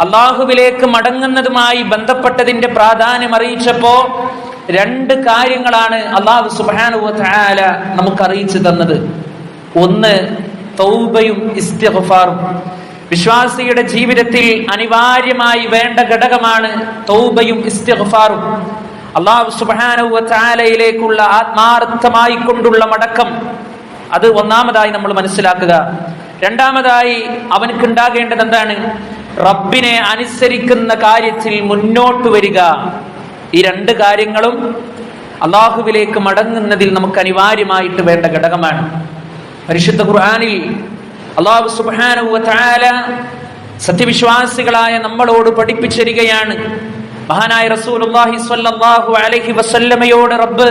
അള്ളാഹുവിലേക്ക് മടങ്ങുന്നതുമായി ബന്ധപ്പെട്ടതിന്റെ പ്രാധാന്യം അറിയിച്ചപ്പോ രണ്ട് കാര്യങ്ങളാണ് അള്ളാഹു സുബാനു നമുക്ക് അറിയിച്ചു തന്നത്. ഒന്ന് തൗബയും ഇസ്തിഗ്ഫാറും. വിശ്വാസിയുടെ ജീവിതത്തിൽ അനിവാര്യമായി വേണ്ട ഘടകമാണ് തൗബയും ഇസ്തിഗ്ഫാറും. അള്ളാഹു സുബാനുവ ചാലയിലേക്കുള്ള ആത്മാർത്ഥമായി കൊണ്ടുള്ള മടക്കം. അത് ഒന്നാമതായി നമ്മൾ മനസ്സിലാക്കുക. രണ്ടാമതായി അവനക്ക് ഉണ്ടാകേണ്ടത് എന്താണ്? റബ്ബിനെ അനുസരിക്കുന്ന കാര്യത്തിൽ മുന്നോട്ട് വരിക. ഈ രണ്ട് കാര്യങ്ങളും അള്ളാഹുവിലേക്ക് മടങ്ങുന്നതിൽ നമുക്ക് അനിവാര്യമായിട്ട് വേണ്ട ഘടകമാണ്. പരിശുദ്ധ ഖുർആാനിൽ അള്ളാഹു സുബാന സത്യവിശ്വാസികളായ നമ്മളോട് പഠിപ്പിച്ചിരികയാണ്. മഹാനായ റസൂലുല്ലാഹി സ്വല്ലല്ലാഹു അലൈഹി വസല്ലമയോട് റബ്ബ്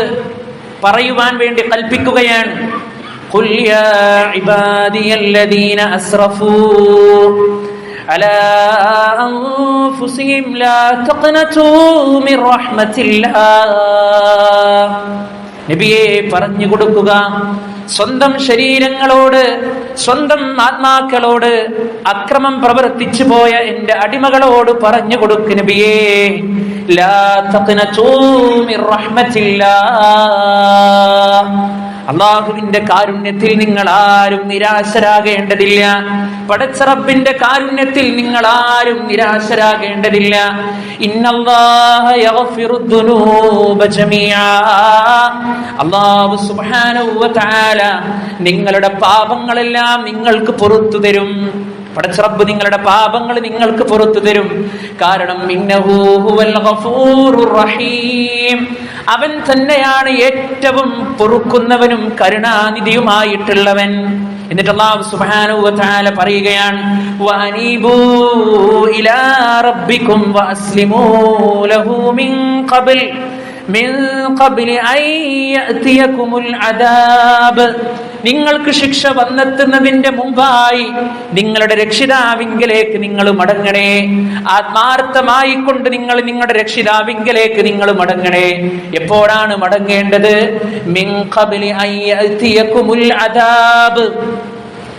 പറയുവാൻ വേണ്ടി കൽപ്പിക്കുകയാണ്. ഖുൽ യാ ഇബാദിയല്ലദീന അസ്റഫൂ على أنفسهم لا تقنطوا من رحمة الله നബിയെ പറഞ്ഞു കൊടുക്കുക സ്വന്തം ശരീരങ്ങളോട് സ്വന്തം ആത്മാക്കളോട് അക്രമം പ്രവർത്തിച്ചു പോയ എന്റെ അടിമകളോട് പറഞ്ഞു കൊടുക്ക് നബിയേ ലാ തഖ്നതൂ മിർ റഹ്മത്തില്ലാ അള്ളാഹുവിന്റെ കാരുണ്യത്തിൽ നിങ്ങൾ ആരും നിരാശരാകേണ്ടതില്ല. പടച്ചറബിന്റെ കാരുണ്യത്തിൽ നിങ്ങൾ ആരും നിരാശരാകേണ്ടതില്ല. അള്ളാഹു സുബ്ഹാനഹു വ നിങ്ങളുടെ പാപങ്ങളെല്ലാം നിങ്ങൾക്ക് പുറത്തു തരും. പടച്ചറബ് നിങ്ങളുടെ പാപങ്ങൾ നിങ്ങൾക്ക് പുറത്തു തരും. കാരണം അവൻ തന്നെയാണ് ഏറ്റവും പൊറുക്കുന്നവനും കരുണാനിധിയുമായിട്ടുള്ളവൻ. എന്നിട്ട് പറയുകയാണ് ഇലാ റബ്ബിക്കും നിങ്ങൾക്ക് ശിക്ഷ വന്നെത്തുന്നതിന്റെ മുമ്പായി നിങ്ങളുടെ രക്ഷിതാവിങ്കലേക്ക് നിങ്ങൾ മടങ്ങണേ. ആത്മാർത്ഥമായി കൊണ്ട് നിങ്ങൾ നിങ്ങളുടെ രക്ഷിതാവിങ്കലേക്ക് നിങ്ങൾ മടങ്ങണേ. എപ്പോഴാണ് മടങ്ങേണ്ടത്?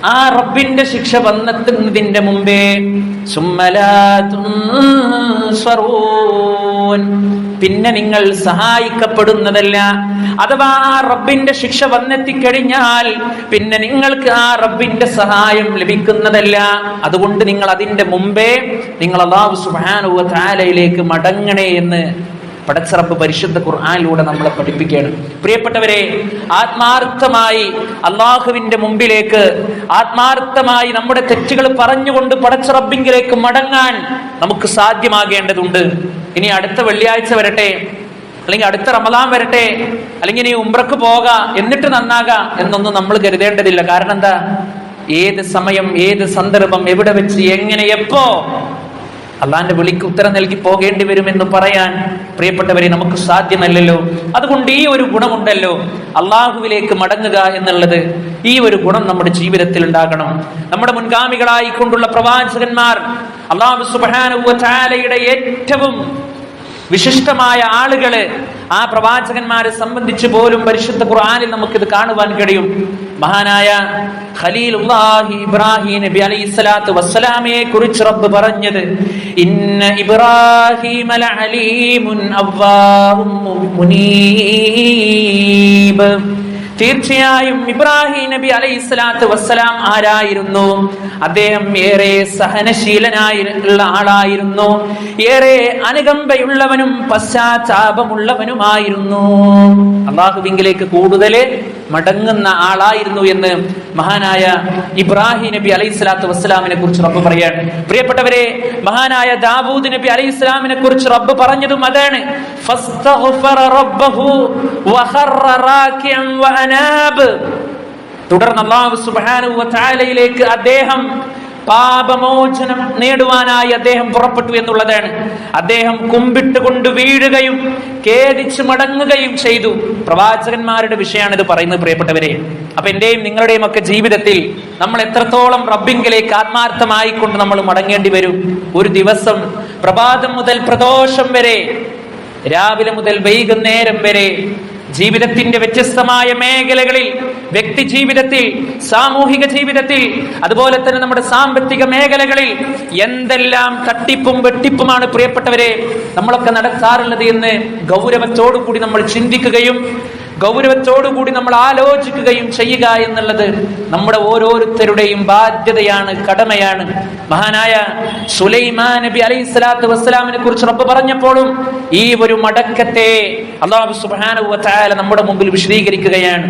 ആ റബ്ബിന്റെ ശിക്ഷ വന്നെത്തുന്നതിന്റെ മുമ്പേ. പിന്നെ നിങ്ങൾ സഹായിക്കപ്പെടുന്നതല്ല അഥവാ ആ റബ്ബിന്റെ ശിക്ഷ വന്നെത്തിക്കഴിഞ്ഞാൽ പിന്നെ നിങ്ങൾക്ക് ആ റബ്ബിന്റെ സഹായം ലഭിക്കുന്നതല്ല അതുകൊണ്ട് നിങ്ങൾ അതിന്റെ മുമ്പേ നിങ്ങൾ അള്ളാഹു സുബ്ഹാനഹു വ തആലയിലേക്ക് മടങ്ങണേ എന്ന് പടച്ചറപ്പ് പരിശുദ്ധ ഖുർആാനിലൂടെ നമ്മളെ പഠിപ്പിക്കുകയാണ്. പ്രിയപ്പെട്ടവരെ ആത്മാർത്ഥമായി അള്ളാഹുവിന്റെ മുമ്പിലേക്ക് ആത്മാർത്ഥമായി നമ്മുടെ തെറ്റുകൾ പറഞ്ഞുകൊണ്ട് പടച്ചറബിങ്കിലേക്ക് മടങ്ങാൻ നമുക്ക് സാധ്യമാകേണ്ടതുണ്ട്. ഇനി അടുത്ത വെള്ളിയാഴ്ച വരട്ടെ അല്ലെങ്കിൽ അടുത്ത റമദാൻ വരട്ടെ അല്ലെങ്കിൽ ഇനി ഉംറക്ക് പോക എന്നിട്ട് നന്നാകാം എന്നൊന്നും നമ്മൾ കരുതേണ്ടതില്ല. കാരണം എന്താ? ഏത് സമയം ഏത് സന്ദർഭം എവിടെ വെച്ച് എങ്ങനെ എപ്പോ അള്ളാന്റെ വിളിക്ക് ഉത്തരം നൽകി പോകേണ്ടി വരുമെന്ന് പറയാൻ പ്രിയപ്പെട്ടവരെ നമുക്ക് സാധ്യമല്ലല്ലോ. അതുകൊണ്ട് ഈ ഒരു ഗുണമുണ്ടല്ലോ. അള്ളാഹുവിലേക്ക് മടങ്ങുക എന്നുള്ളത് ഈ ഒരു ഗുണം നമ്മുടെ ജീവിതത്തിൽ ഉണ്ടാകണം. നമ്മുടെ മുൻഗാമികളായിക്കൊണ്ടുള്ള പ്രവാചകന്മാർ അള്ളാഹു സുബാനുവ ചാലയുടെ ഏറ്റവും വിശിഷ്ടമായ ആളുകളെ ആ പ്രവാചകന്മാരെ സംബന്ധിച്ച് പോലും പരിശുദ്ധ ഖുർആാനിൽ നമുക്കിത് കാണുവാൻ കഴിയും. മഹാനായ ഖലീൽ ഇബ്രാഹിം നബി അലൈഹി സ്വലാത്തു വസ്സലാമയെ കുറിച്ച് റബ്ബ് പറഞ്ഞത് ഇന്ന ഇബ്രാഹിം അലീമുൻ അവ്വാഹും മുനീബ്. തീർച്ചയായും ഇബ്രാഹിം നബി അലൈഹി സ്വലാത്തു വസ്സലാം ആരായിരുന്നു? അദ്ദേഹം ഏറെ സഹനശീലനായുള്ള ആളായിരുന്നു. ഏറെ അനുകമ്പയുള്ളവനും പശ്ചാത്താപമുള്ളവനുമായിരുന്നു. അള്ളാഹുവിങ്കിലേക്ക് കൂടുതൽ മടങ്ങുന്ന ആളായിരുന്നു എന്ന് മഹാനായ ഇബ്രാഹിം നബി അലൈഹി സ്വലാത്തു വസ്സലാമിനെ കുറിച്ച് റബ്ബ് പറയാണ്. പ്രിയപ്പെട്ടവരെ മഹാനായ ദാവൂദ് നബി അലൈഹി സ്വലാമിനെ കുറിച്ച് റബ്ബ് പറഞ്ഞതും അതാണ്. റബ്ബഹു വഅനാബ് തുടർന്ന് വ തആലയിലേക്ക് അദ്ദേഹം പാപമോചനം നേടുവാനായി അദ്ദേഹം പുറപ്പെട്ടു എന്നുള്ളതാണ്. അദ്ദേഹം കുമ്പിട്ട് കൊണ്ട് വീഴുകയും ഖേദിച്ച് മടങ്ങുകയും ചെയ്തു. പ്രവാചകന്മാരുടെ വിഷയമാണ് ഇത് പറയുന്നത് പ്രിയപ്പെട്ടവരെ. അപ്പൊ എന്റെയും നിങ്ങളുടെയും ഒക്കെ ജീവിതത്തിൽ നമ്മൾ എത്രത്തോളം റബ്ബിങ്കിലേക്ക് ആത്മാർത്ഥമായി കൊണ്ട് നമ്മൾ മടങ്ങേണ്ടി വരും? ഒരു ദിവസം പ്രഭാതം മുതൽ പ്രദോഷം വരെ രാവിലെ മുതൽ വൈകുന്നേരം വരെ ജീവിതത്തിന്റെ വ്യത്യസ്തമായ മേഖലകളിൽ വ്യക്തി ജീവിതത്തിൽ സാമൂഹിക ജീവിതത്തിൽ അതുപോലെ തന്നെ നമ്മുടെ സാമ്പത്തിക മേഖലകളിൽ എന്തെല്ലാം തട്ടിപ്പും വെട്ടിപ്പുമാണ് പ്രിയപ്പെട്ടവരെ നമ്മളൊക്കെ നടത്താറുള്ളത് എന്ന് ഗൗരവത്തോടു കൂടി നമ്മൾ ചിന്തിക്കുകയും ഗൗരവത്തോടു കൂടി നമ്മൾ ആലോചിക്കുകയും ചെയ്യുക എന്നുള്ളത് നമ്മുടെ ഓരോരുത്തരുടെയും ബാധ്യതയാണ് കടമയാണ് മഹാനായ സുലൈമാൻ നബി അലൈഹി സ്വലാത്തു വസ്സലാമിനെ കുറിച്ച് റബ്ബ് പറഞ്ഞപ്പോഴും ഈ ഒരു മടക്കത്തെ അള്ളാഹു സുബ്ഹാനഹു വ തആല നമ്മുടെ മുമ്പിൽ വിശദീകരിക്കുകയാണ്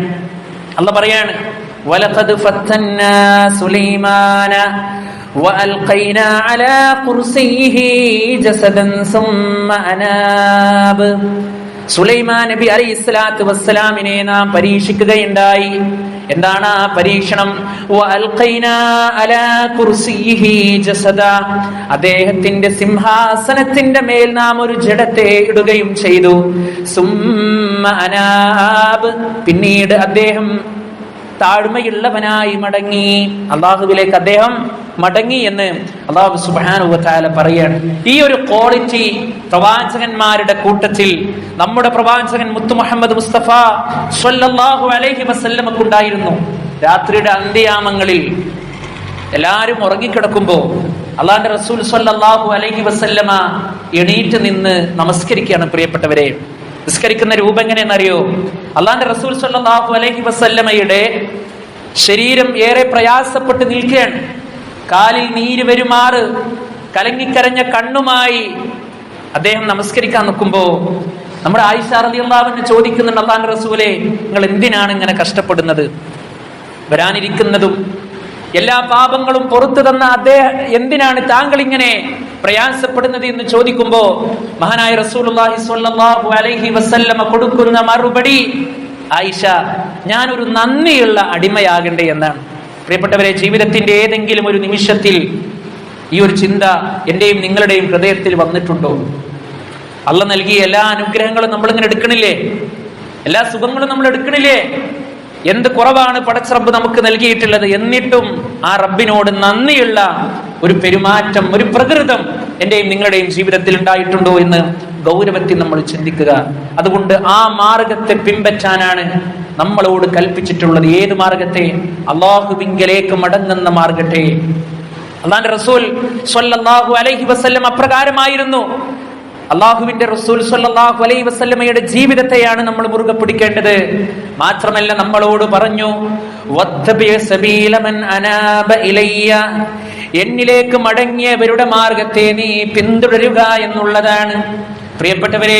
അല്ല പറയാണ് വലഖദ് ഫത്തന്നാ സുലൈമാന وألقينا على كرسيه جسدا ثم أناب സുലൈമാൻ നബി അലൈഹി സ്വലാത്തു വസ്സലാമിനെ നാം പരീക്ഷിക്കുകയുണ്ടായി. എന്താണ് ആ പരീക്ഷണം? അലാ അദ്ദേഹത്തിന്റെ സിംഹാസനത്തിന്റെ മേൽ നാം ഒരു ജഡത്തെ ഇടുകയും ചെയ്തു. സുമ്മ അനാബ്. പിന്നീട് അദ്ദേഹം താഴ്മയുള്ളവനായി മടങ്ങി. അള്ളാഹുവിലേക്ക് അദ്ദേഹം മടങ്ങി എന്ന് അള്ളാഹു സുബാനുവത്താല പറയാണ്. ഈ ഒരു ക്വാളിറ്റി പ്രവാചകന്മാരുടെ കൂട്ടത്തിൽ നമ്മുടെ പ്രവാചകൻ മുത്തു മുഹമ്മദ് മുസ്തഫ സ്വല്ലല്ലാഹു അലൈഹി വസല്ലമക്കുണ്ടായിരുന്നു രാത്രിയുടെ അന്ത്യയാമങ്ങളിൽ എല്ലാവരും ഉറങ്ങിക്കിടക്കുമ്പോ അള്ളാന്റെ റസൂൽ സ്വല്ലല്ലാഹു അലൈഹി വസല്ലമ എണീറ്റ് നിന്ന് നമസ്കരിക്കുകയാണ് പ്രിയപ്പെട്ടവരെ. നിസ്കരിക്കുന്ന രൂപം എങ്ങനെയെന്നറിയോ? അള്ളാന്റെ റസൂൽ സല്ലല്ലാഹു അലൈഹി വസല്ലമയുടെ ശരീരം ഏറെ പ്രയാസപ്പെട്ട് നിൽക്കുകയാണ്. കാലിൽ നീര് വരുമാറ് കലങ്ങിക്കരഞ്ഞ കണ്ണുമായി അദ്ദേഹം നമസ്കരിക്കാൻ നിൽക്കുമ്പോ നമ്മുടെ ആയിഷ അൻഹ ചോദിക്കുന്നുണ്ട് അള്ളാന്റെ റസൂലെ നിങ്ങൾ എന്തിനാണ് ഇങ്ങനെ കഷ്ടപ്പെടുന്നത്? വരാനിരിക്കുന്നതും എല്ലാ പാപങ്ങളും പുറത്തു തന്ന അദ്ദേഹം എന്തിനാണ് താങ്കൾ ഇങ്ങനെ പ്രയാസപ്പെടുന്നത് എന്ന് ചോദിക്കുമ്പോ മഹാനായ റസൂലുള്ളാഹി സ്വല്ലല്ലാഹു അലൈഹി വസല്ലമ കൊടുക്കുന്ന മറുപടി ആയിഷ ഞാൻ ഞാനൊരു നന്ദിയുള്ള അടിമയാകണ്ടേ എന്നാണ്. പ്രിയപ്പെട്ടവരെ ജീവിതത്തിന്റെ ഏതെങ്കിലും ഒരു നിമിഷത്തിൽ ഈ ഒരു ചിന്ത എന്റെയും നിങ്ങളുടെയും ഹൃദയത്തിൽ വന്നിട്ടുണ്ടോ? അള്ള നൽകിയ എല്ലാ അനുഗ്രഹങ്ങളും നമ്മളിങ്ങനെ എടുക്കണില്ലേ? എല്ലാ സുഖങ്ങളും നമ്മൾ എടുക്കണില്ലേ? എന്ത് കുറവാണ് പടച്ചറബ് നമുക്ക് നൽകിയിട്ടുള്ളത് എന്നിട്ടും ആ റബ്ബിനോട് നന്ദിയുള്ള ഒരു പെരുമാറ്റം ഒരു പ്രകൃതം എന്റെയും നിങ്ങളുടെയും ജീവിതത്തിൽ ഉണ്ടായിട്ടുണ്ടോ എന്ന് ഗൗരവത്തിൽ നമ്മൾ ചിന്തിക്കുക. അതുകൊണ്ട് ആ മാർഗത്തെ പിൻപറ്റാനാണ് നമ്മളോട് കൽപ്പിച്ചിട്ടുള്ളത്. ഏത് മാർഗത്തെ? അള്ളാഹുവിങ്കലേക്ക് മടങ്ങുന്ന മാർഗത്തെ. അള്ളാന്റെ റസൂൽ സ്വല്ലല്ലാഹു അലൈഹി വസല്ലം അപ്രകാരമായിരുന്നു. അള്ളാഹുവിന്റെ റസൂൽ സല്ലാഹു അലൈ വസ്ലമയുടെ ജീവിതത്തെയാണ് നമ്മൾ മുറുകെ പിടിക്കേണ്ടത്. മാത്രമല്ല നമ്മളോട് പറഞ്ഞു എന്നിലേക്ക് മടങ്ങിയവരുടെ മാർഗത്തെ നീ പിന്തുടരുക എന്നുള്ളതാണ്. പ്രിയപ്പെട്ടവരെ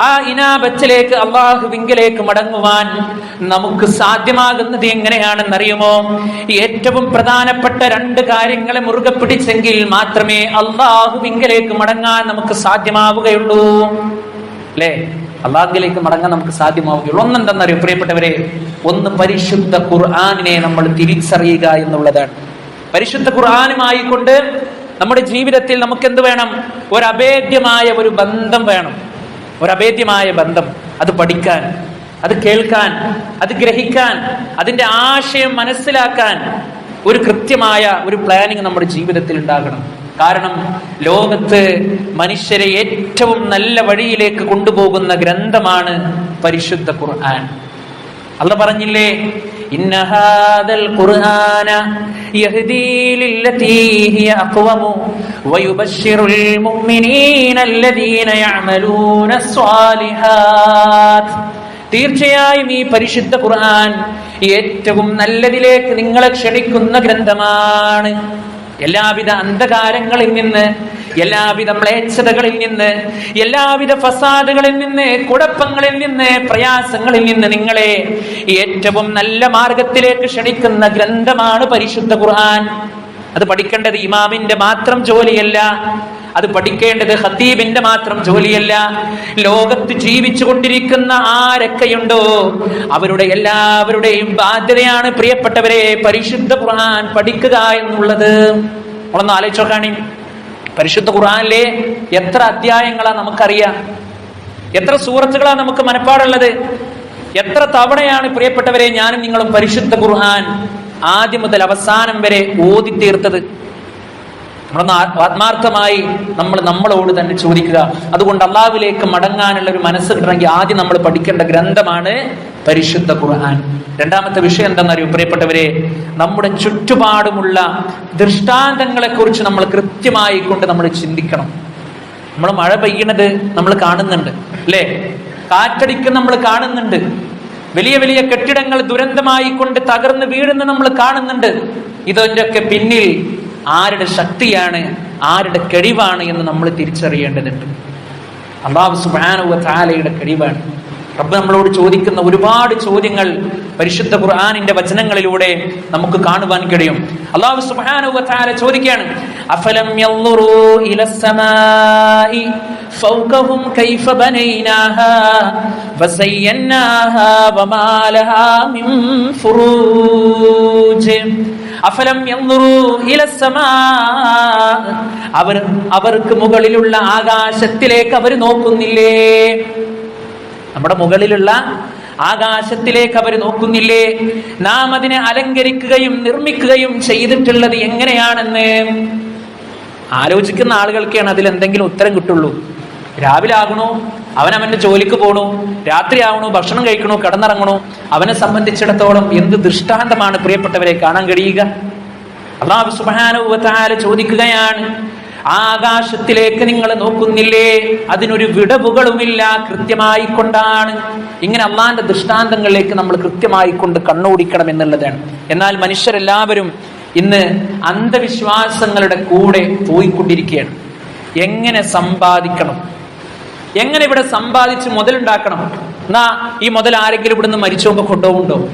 ആ ഇനാബത്തിലേക്ക് അള്ളാഹുവിങ്കിലേക്ക് മടങ്ങുവാൻ നമുക്ക് സാധ്യമാകുന്നത് എങ്ങനെയാണെന്നറിയുമോ? ഏറ്റവും പ്രധാനപ്പെട്ട രണ്ട് കാര്യങ്ങളെ മുറുകെ പിടിച്ചെങ്കിൽ മാത്രമേ അള്ളാഹുവിങ്കിലേക്ക് മടങ്ങാൻ നമുക്ക് സാധ്യമാവുകയുള്ളൂ. അല്ലേ? അള്ളാഹുലേക്ക് മടങ്ങാൻ നമുക്ക് സാധ്യമാവുകയുള്ളൂ. ഒന്നെന്തെന്നറിയോ പ്രിയപ്പെട്ടവരെ? ഒന്ന് പരിശുദ്ധ ഖുർആാനിനെ നമ്മൾ തിരിച്ചറിയുക എന്നുള്ളതാണ്. പരിശുദ്ധ ഖുർആാനുമായി കൊണ്ട് നമ്മുടെ ജീവിതത്തിൽ നമുക്ക് എന്ത് വേണം? ഒരഭേദ്യമായ ഒരു ബന്ധം വേണം. ഒരഭേദ്യമായ ബന്ധം. അത് പഠിക്കാൻ അത് കേൾക്കാൻ അത് ഗ്രഹിക്കാൻ അതിന്റെ ആശയം മനസ്സിലാക്കാൻ ഒരു കൃത്യമായ ഒരു പ്ലാനിങ് നമ്മുടെ ജീവിതത്തിൽ ഉണ്ടാകണം. കാരണം ലോകത്ത് മനുഷ്യരെ ഏറ്റവും നല്ല വഴിയിലേക്ക് കൊണ്ടുപോകുന്ന ഗ്രന്ഥമാണ് പരിശുദ്ധ ഖുർആൻ. അല്ല പറഞ്ഞില്ലേ? തീർച്ചയായും ഈ പരിശുദ്ധ ഖുർആൻ ഏറ്റവും നല്ലതിലേക്ക് നിങ്ങളെ ക്ഷണിക്കുന്ന ഗ്രന്ഥമാണ്. എല്ലാവിധ അന്ധകാരങ്ങളിൽ നിന്ന് എല്ലാവിധ മ്ലേച്ഛതകളിൽ നിന്ന് എല്ലാവിധ ഫസാദുകളിൽ നിന്ന് കുഴപ്പങ്ങളിൽ നിന്ന് പ്രയാസങ്ങളിൽ നിന്ന് നിങ്ങളെ ഏറ്റവും നല്ല മാർഗത്തിലേക്ക് ക്ഷണിക്കുന്ന ഗ്രന്ഥമാണ് പരിശുദ്ധ ഖുർആൻ. അത് പഠിക്കേണ്ടത് ഇമാമിന്റെ മാത്രം ജോലിയല്ല അത് പഠിക്കേണ്ടത് ഹത്തീബിന്റെ മാത്രം ജോലിയല്ല. ലോകത്ത് ജീവിച്ചു കൊണ്ടിരിക്കുന്ന ആരൊക്കെയുണ്ടോ അവരുടെ എല്ലാവരുടെയും ബാധ്യതയാണ് പ്രിയപ്പെട്ടവരെ പരിശുദ്ധ ഖുർആൻ പഠിക്കുക എന്നുള്ളത്. നമ്മളൊന്ന് ആലോചിച്ച് നോക്കാണി. പരിശുദ്ധ ഖുറാനിലെ എത്ര അധ്യായങ്ങളാ നമുക്കറിയാം? എത്ര സൂറത്തുകളാ നമുക്ക് മനപ്പാടുള്ളത്? എത്ര തവണയാണ് പ്രിയപ്പെട്ടവരെ ഞാനും നിങ്ങളും പരിശുദ്ധ ഖുർആൻ ആദ്യം മുതൽ അവസാനം വരെ ഓതി തീർത്തത്? നമ്മളൊന്ന് ആത്മാർത്ഥമായി നമ്മൾ നമ്മളോട് തന്നെ ചോദിക്കുക. അതുകൊണ്ട് അള്ളാവിലേക്ക് മടങ്ങാനുള്ള ഒരു മനസ്സ് കിട്ടണമെങ്കിൽ ആദ്യം നമ്മൾ പഠിക്കേണ്ട ഗ്രന്ഥമാണ് പരിശുദ്ധ ഖുർആൻ. രണ്ടാമത്തെ വിഷയം എന്തെന്നറിയോ പ്രിയപ്പെട്ടവരെ നമ്മുടെ ചുറ്റുപാടുമുള്ള ദൃഷ്ടാന്തങ്ങളെ കുറിച്ച് നമ്മൾ കൃത്യമായി കൊണ്ട് നമ്മൾ ചിന്തിക്കണം. നമ്മൾ മഴ പെയ്യണത് നമ്മൾ കാണുന്നുണ്ട് അല്ലേ? കാറ്റടിക്കുന്ന നമ്മൾ കാണുന്നുണ്ട്. വലിയ വലിയ കെട്ടിടങ്ങൾ ദുരന്തമായി കൊണ്ട് തകർന്ന് വീഴുന്ന നമ്മൾ കാണുന്നുണ്ട്. ഇതൊക്കെ പിന്നിൽ ആരുടെ ശക്തിയാണ് ആരുടെ കഴിവാണ് എന്ന് നമ്മൾ തിരിച്ചറിയേണ്ടതുണ്ട്. അള്ളാഹു സുബാനുവ താലയുടെ കഴിവാണ് റബ്ബ് നമ്മളോട് ചോദിക്കുന്ന ഒരുപാട് ചോദ്യങ്ങൾ പരിശുദ്ധ ഖുർആാനിന്റെ വചനങ്ങളിലൂടെ നമുക്ക് കാണുവാൻ കഴിയും. അള്ളാഹു സുബ്ഹാനഹു താല ചോദിക്കുകയാണ് അഫലം കൈഫ വസയ്യനാഹാ മിൻ ഫുറൂജ്? അഫലം അവർ അവർക്ക് മുകളിലുള്ള ആകാശത്തിലേക്ക് അവർ നോക്കുന്നില്ലേ? നമ്മുടെ മുകളിലുള്ള ആകാശത്തിലേക്ക് അവർ നോക്കുന്നില്ലേ? നാം അതിനെ അലങ്കരിക്കുകയും നിർമ്മിക്കുകയും ചെയ്തിട്ടുള്ളത് എങ്ങനെയാണെന്ന്? ആലോചിക്കുന്ന ആളുകൾക്കാണ് അതിൽ എന്തെങ്കിലും ഉത്തരം കിട്ടുള്ളൂ. രാവിലെ ആകണോ? അവൻ അവന്റെ ജോലിക്ക് പോണു രാത്രി ആവണു ഭക്ഷണം കഴിക്കണു കടന്നിറങ്ങണു. അവനെ സംബന്ധിച്ചിടത്തോളം എന്ത് ദൃഷ്ടാന്തമാണ് പ്രിയപ്പെട്ടവരെ കാണാൻ കഴിയുക? അള്ളാഹു സുബാനുവത്താല ചോദിക്കുകയാണ് ആകാശത്തിലേക്ക് നിങ്ങൾ നോക്കുന്നില്ലേ? അതിനൊരു വിടവുകളുമില്ല കൃത്യമായി കൊണ്ടാണ് ഇങ്ങനെ അള്ളാന്റെ ദൃഷ്ടാന്തങ്ങളിലേക്ക് നമ്മൾ കൃത്യമായി കൊണ്ട് കണ്ണോടിക്കണം എന്നുള്ളതാണ്. എന്നാൽ മനുഷ്യരെല്ലാവരും ഇന്ന് അന്ധവിശ്വാസങ്ങളുടെ കൂടെ പോയിക്കൊണ്ടിരിക്കുകയാണ്. എങ്ങനെ സമ്പാദിക്കണം? എങ്ങനെ ഇവിടെ സമ്പാദിച്ച് മുതലുണ്ടാക്കണം? എന്നാ ഈ മുതൽ ആരെങ്കിലും ഇവിടുന്ന് മരിച്ചോമ്പോ കൊണ്ടുപോകുന്നുണ്ടോ?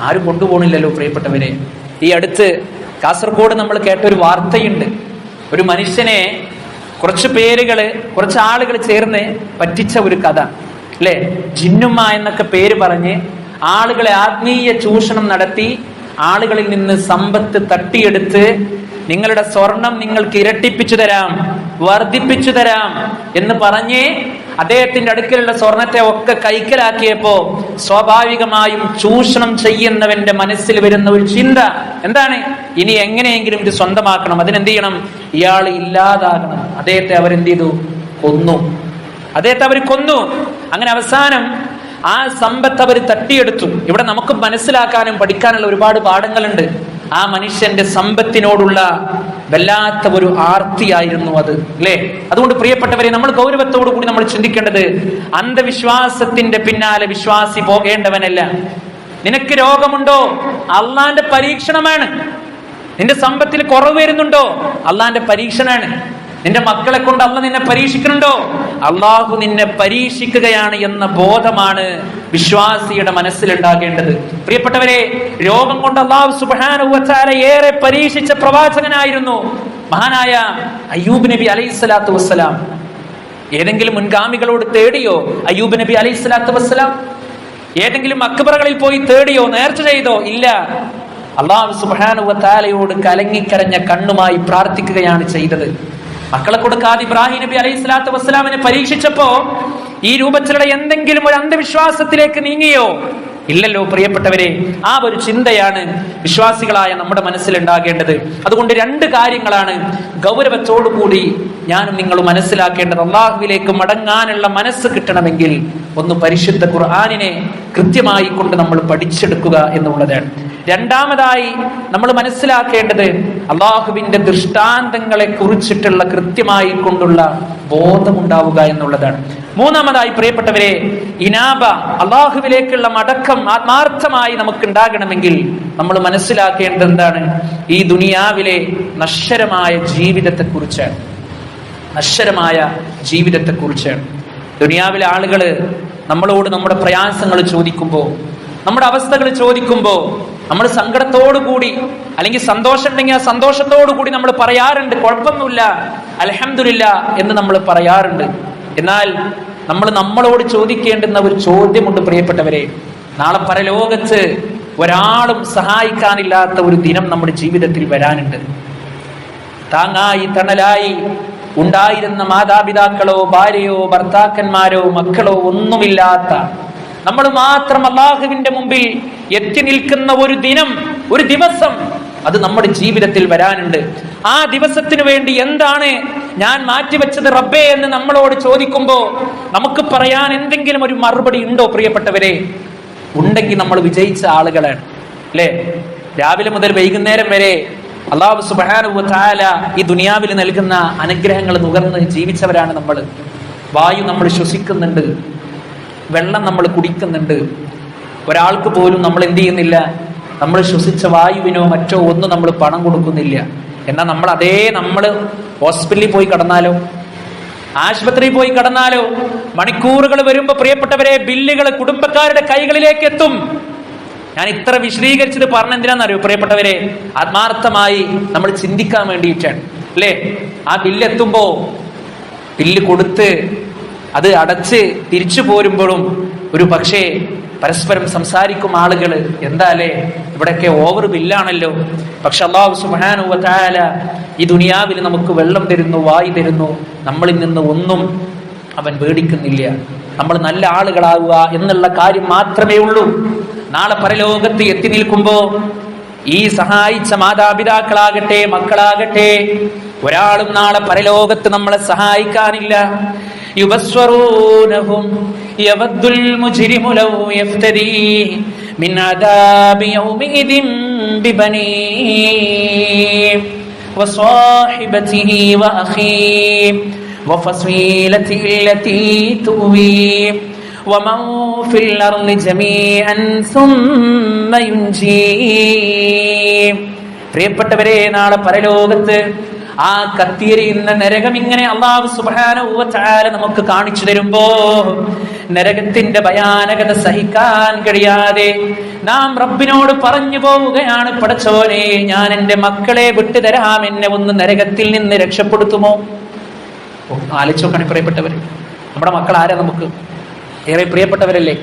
ആരും കൊണ്ടുപോകണില്ലല്ലോ പ്രിയപ്പെട്ടവരെ. ഈ അടുത്ത് കാസർഗോഡ് നമ്മൾ കേട്ട ഒരു വാർത്തയുണ്ട്. ഒരു മനുഷ്യനെ കുറച്ച് പേരുകൾ കുറച്ച് ആളുകൾ ചേർന്ന് പറ്റിച്ച ഒരു കഥ. അല്ലെ? ജിന്നുമ്മ എന്നൊക്കെ പേര് പറഞ്ഞ് ആളുകളെ ആത്മീയ ചൂഷണം നടത്തി ആളുകളിൽ നിന്ന് സമ്പത്ത് തട്ടിയെടുത്ത് നിങ്ങളുടെ സ്വർണം നിങ്ങൾക്ക് ഇരട്ടിപ്പിച്ചു തരാം വർദ്ധിപ്പിച്ചു തരാം എന്ന് പറഞ്ഞ് അദ്ദേഹത്തിന്റെ അടുക്കലുള്ള സ്വർണത്തെ ഒക്കെ കൈക്കലാക്കിയപ്പോ സ്വാഭാവികമായും ചൂഷണം ചെയ്യുന്നവന്റെ മനസ്സിൽ വരുന്ന ഒരു ചിന്ത. എന്താണ്? ഇനി എങ്ങനെയെങ്കിലും ഇത് സ്വന്തമാക്കണം. അതിനെന്ത് ചെയ്യണം ഇയാൾ ഇല്ലാതാകണം. അദ്ദേഹത്തെ അവരെന്ത് ചെയ്തു കൊന്നു. അദ്ദേഹത്തെ അവർ കൊന്നു. അങ്ങനെ അവസാനം ആ സമ്പത്ത് അവർ തട്ടിയെടുത്തു. ഇവിടെ നമുക്ക് മനസ്സിലാക്കാനും പഠിക്കാനുള്ള ഒരുപാട് പാഠങ്ങളുണ്ട്. ആ മനുഷ്യന്റെ സമ്പത്തിനോടുള്ള വല്ലാത്ത ഒരു ആർത്തിയായിരുന്നു അത് അല്ലേ? അതുകൊണ്ട് പ്രിയപ്പെട്ടവരെ നമ്മൾ ഗൗരവത്തോടു കൂടി നമ്മൾ ചിന്തിക്കേണ്ടത് അന്ധവിശ്വാസത്തിന്റെ പിന്നാലെ വിശ്വാസി പോകേണ്ടവനല്ല. നിനക്ക് രോഗമുണ്ടോ? അള്ളാന്റെ പരീക്ഷണമാണ്. നിന്റെ സമ്പത്തിൽ കുറവ് വരുന്നുണ്ടോ? അള്ളാന്റെ പരീക്ഷണാണ്. നിന്റെ മക്കളെ കൊണ്ട് അല്ല നിന്നെ പരീക്ഷിക്കുന്നുണ്ടോ? അള്ളാഹു നിന്നെ പരീക്ഷിക്കുകയാണ് എന്ന ബോധമാണ് വിശ്വാസിയുടെ മനസ്സിലുണ്ടാകേണ്ടത്. പ്രിയപ്പെട്ടവരെ രോഗം കൊണ്ട് അള്ളാഹു സുബാനുവച്ചാല ഏറെ പരീക്ഷിച്ച പ്രവാചകനായിരുന്നു മഹാനായ അയ്യൂബ് നബി അലൈഹി സ്വലാത്തു വസ്സലാം. ഏതെങ്കിലും മുൻഗാമികളോട് തേടിയോ? അയ്യൂബ് നബി അലൈഹി സ്വലാത്തു വസ്സലാം. ഏതെങ്കിലും അക്ബറകളിൽ പോയി തേടിയോ? നേർച്ച ചെയ്തോ? ഇല്ല. അള്ളാഹു സുബാനുവത്താലയോട് കലങ്ങിക്കരഞ്ഞ കണ്ണുമായി പ്രാർത്ഥിക്കുകയാണ് ചെയ്തത്. മക്കളെ കൊടുക്കാതെ ഇബ്രാഹിം നബി അലൈഹി സ്വലാത്തു വസ്സലാമിനെ പരീക്ഷിച്ചപ്പോ ഈ രൂപത്തിലുള്ള എന്തെങ്കിലും ഒരു അന്ധവിശ്വാസത്തിലേക്ക് നീങ്ങിയോ? ഇല്ലല്ലോ പ്രിയപ്പെട്ടവരെ. ആ ഒരു ചിന്തയാണ് വിശ്വാസികളായ നമ്മുടെ മനസ്സിൽ ഉണ്ടാകേണ്ടത് അതുകൊണ്ട് രണ്ട് കാര്യങ്ങളാണ് ഗൗരവത്തോടുകൂടി ഞാനും നിങ്ങൾ മനസ്സിലാക്കേണ്ടത്. അള്ളാഹുവിലേക്ക് മടങ്ങാനുള്ള മനസ്സ് കിട്ടണമെങ്കിൽ ഒന്ന് പരിശുദ്ധ ഖുർആാനിനെ കൃത്യമായി കൊണ്ട് നമ്മൾ പഠിച്ചെടുക്കുക എന്നുള്ളതാണ്. രണ്ടാമതായി നമ്മൾ മനസ്സിലാക്കേണ്ടത് അള്ളാഹുവിന്റെ ദൃഷ്ടാന്തങ്ങളെ കുറിച്ചിട്ടുള്ള കൃത്യമായി കൊണ്ടുള്ള ബോധമുണ്ടാവുക എന്നുള്ളതാണ്. മൂന്നാമതായി പ്രിയപ്പെട്ടവരെ ഇനാബ അള്ളാഹുവിലേക്കുള്ള മടക്കം ആത്മാർത്ഥമായി നമുക്ക് ഉണ്ടാകണമെങ്കിൽ നമ്മൾ മനസ്സിലാക്കേണ്ടത് എന്താണ്? ഈ ദുനിയാവിലെ നശ്വരമായ ജീവിതത്തെ കുറിച്ചാണ് നശ്വരമായ ജീവിതത്തെ കുറിച്ചാണ് ദുനിയാവിലെ ആളുകൾ നമ്മളോട് നമ്മുടെ പ്രയാസങ്ങൾ ചോദിക്കുമ്പോൾ നമ്മുടെ അവസ്ഥകൾ ചോദിക്കുമ്പോൾ നമ്മൾ സങ്കടത്തോടു കൂടി അല്ലെങ്കിൽ സന്തോഷം ഉണ്ടെങ്കിൽ ആ സന്തോഷത്തോടു കൂടി നമ്മൾ പറയാറുണ്ട് കുഴപ്പമൊന്നുമില്ല അലഹമില്ല എന്ന് നമ്മൾ പറയാറുണ്ട്. എന്നാൽ നമ്മൾ നമ്മളോട് ചോദിക്കേണ്ടുന്ന ഒരു ചോദ്യമുണ്ട് പ്രിയപ്പെട്ടവരെ. നാളെ പരലോകത്ത് ഒരാളും സഹായിക്കാനില്ലാത്ത ഒരു ദിനം നമ്മുടെ ജീവിതത്തിൽ വരാനുണ്ട്. താങ്ങായി തണലായി ഉണ്ടായിരുന്ന മാതാപിതാക്കളോ ഭാര്യയോ ഭർത്താക്കന്മാരോ മക്കളോ ഒന്നുമില്ലാത്ത നമ്മൾ മാത്രം അള്ളാഹുവിന്റെ മുമ്പിൽ എത്തി നിൽക്കുന്ന ഒരു ദിനം ഒരു ദിവസം അത് നമ്മുടെ ജീവിതത്തിൽ വരാനുണ്ട്. ആ ദിവസത്തിന് വേണ്ടി എന്താണ് ഞാൻ മാറ്റിവെച്ചത് റബ്ബേ എന്ന് നമ്മളോട് ചോദിക്കുമ്പോൾ നമുക്ക് പറയാൻ എന്തെങ്കിലും ഒരു മറുപടി ഉണ്ടോ പ്രിയപ്പെട്ടവരെ? ഉണ്ടെങ്കിൽ നമ്മൾ വിജയിച്ച ആളുകളാണ്. അല്ലേ? രാവിലെ മുതൽ വൈകുന്നേരം വരെ അള്ളാഹു സുബാന ഈ ദുനിയാവിൽ നൽകുന്ന അനുഗ്രഹങ്ങൾ നുകർന്ന് ജീവിച്ചവരാണ് നമ്മൾ. വായു നമ്മൾ ശ്വസിക്കുന്നുണ്ട്. വെള്ളം നമ്മൾ കുടിക്കുന്നുണ്ട്. ഒരാൾക്ക് പോലും നമ്മൾ എന്ത് ചെയ്യുന്നില്ല. നമ്മൾ ശ്വസിച്ച വായുവിനോ മറ്റോ ഒന്നും നമ്മൾ പണം കൊടുക്കുന്നില്ല. എന്നാൽ നമ്മൾ അതേ നമ്മൾ ഹോസ്പിറ്റലിൽ പോയി കടന്നാലോ? ആശുപത്രിയിൽ പോയി കടന്നാലോ? മണിക്കൂറുകൾ വരുമ്പോ പ്രിയപ്പെട്ടവരെ ബില്ലുകൾ കുടുംബക്കാരുടെ കൈകളിലേക്ക് എത്തും. ഞാൻ ഇത്ര വിശദീകരിച്ചത് പറഞ്ഞെന്തിനാണെന്നറിയോ പ്രിയപ്പെട്ടവരെ? ആത്മാർത്ഥമായി നമ്മൾ ചിന്തിക്കാൻ വേണ്ടിയിട്ടാണ്. അല്ലേ? ആ ബില്ല് എത്തുമ്പോ ബില്ല് കൊടുത്ത് അത് അടച്ച് തിരിച്ചു പോരുമ്പോഴും ഒരു പക്ഷേ പരസ്പരം സംസാരിക്കും ആളുകൾ എന്താലേ ഇവിടെയൊക്കെ ഓവർ ബില്ലാണല്ലോ പക്ഷെ അള്ളാഹു സുബാനു താല ഈ ദുനിയാവിൽ നമുക്ക് വെള്ളം തരുന്നു വായു തരുന്നു. നമ്മളിൽ നിന്ന് ഒന്നും അവൻ പേടിക്കുന്നില്ല നമ്മൾ നല്ല ആളുകളാവുക എന്നുള്ള കാര്യം മാത്രമേ ഉള്ളൂ. നാളെ പരലോകത്ത് എത്തി നിൽക്കുമ്പോ ഈ സഹായിച്ച മാതാപിതാക്കളാകട്ടെ മക്കളാകട്ടെ ഒരാളും നാളെ പരലോകത്ത് നമ്മളെ സഹായിക്കാനില്ല യുബസ്വറൂനഹും യവദ്ദുൽ മുജ്രിമു ലൗ യഫ്തദി മിൻ അദാബി യൗമിദിൻ ബിബനീ وصاحبته وأخيه وفصيلته التي تؤويه ومن في الأرض جميعا ثم ينجيه പ്രിയപ്പെട്ടവരെ നാളെ പരലോകത്ത് ആ കത്തിയെരിയുന്ന നരകം ഇങ്ങനെ അള്ളാഹു സുബാന നമുക്ക് കാണിച്ചു തരുമ്പോ നരകത്തിന്റെ ഭയാനകത സഹിക്കാൻ കഴിയാതെ നാം റബ്ബിനോട് പറഞ്ഞു പോവുകയാണ്. പടച്ചോനെ ഞാൻ എന്റെ മക്കളെ വിട്ടുതരാം. എന്നെ ഒന്ന് നരകത്തിൽ നിന്ന് രക്ഷപ്പെടുത്തുമോ? ആലോചിച്ചോക്കാണ് പ്രിയപ്പെട്ടവർ നമ്മുടെ മക്കൾ ആരാ നമുക്ക്? ഏറെ പ്രിയപ്പെട്ടവരല്ലേ?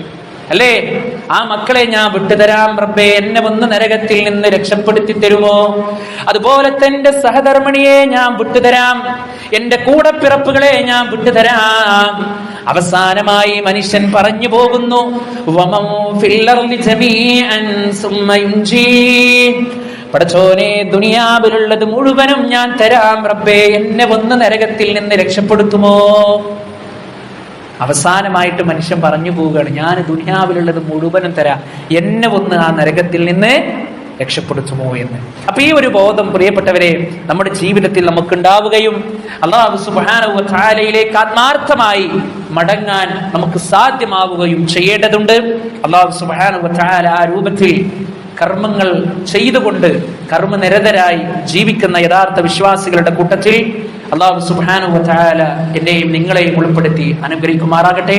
അല്ലേ? ആ മക്കളെ ഞാൻ വിട്ടുതരാം റബ്ബേ. എന്നെ ഒന്ന് നരകത്തിൽ നിന്ന് രക്ഷപ്പെടുത്തി തരുമോ? അതുപോലെ തന്റെ സഹധർമ്മിണിയെ ഞാൻ വിട്ടുതരാം. എന്റെ കൂടപ്പിറപ്പുകളെ ഞാൻ വിട്ടുതരാം. അവസാനമായി മനുഷ്യൻ പറഞ്ഞു പോകുന്നു പടച്ചോനെ ദുനിയാവിലുള്ളത് മുഴുവനും ഞാൻ തരാം റബ്ബേ. എന്നെ ഒന്ന് നരകത്തിൽ നിന്ന് രക്ഷപ്പെടുത്തുമോ? അവസാനമായിട്ട് മനുഷ്യൻ പറഞ്ഞു പോവുകയാണ് ഞാൻ ദുനിയാവിലുള്ളത് മുഴുവനും തരാം. എന്നെ ഒന്ന് ആ നരകത്തിൽ നിന്ന് രക്ഷപ്പെടുത്തുമോ എന്ന്. അപ്പൊ ഈ ഒരു ബോധം പ്രിയപ്പെട്ടവരെ നമ്മുടെ ജീവിതത്തിൽ നമുക്കുണ്ടാവുകയും അള്ളാഹു സുബാനയിലേക്ക് ആത്മാർത്ഥമായി മടങ്ങാൻ നമുക്ക് സാധ്യമാവുകയും ചെയ്യേണ്ടതുണ്ട്. അള്ളാഹു സുബാന ആ രൂപത്തിൽ കർമ്മങ്ങൾ ചെയ്തുകൊണ്ട് കർമ്മനിരതരായി ജീവിക്കുന്ന യഥാർത്ഥ വിശ്വാസികളുടെ കൂട്ടത്തിൽ അള്ളാഹു സുബാനു എന്നെയും നിങ്ങളെയും ഉൾപ്പെടുത്തി അനുഗ്രഹിക്കുമാറാകട്ടെ.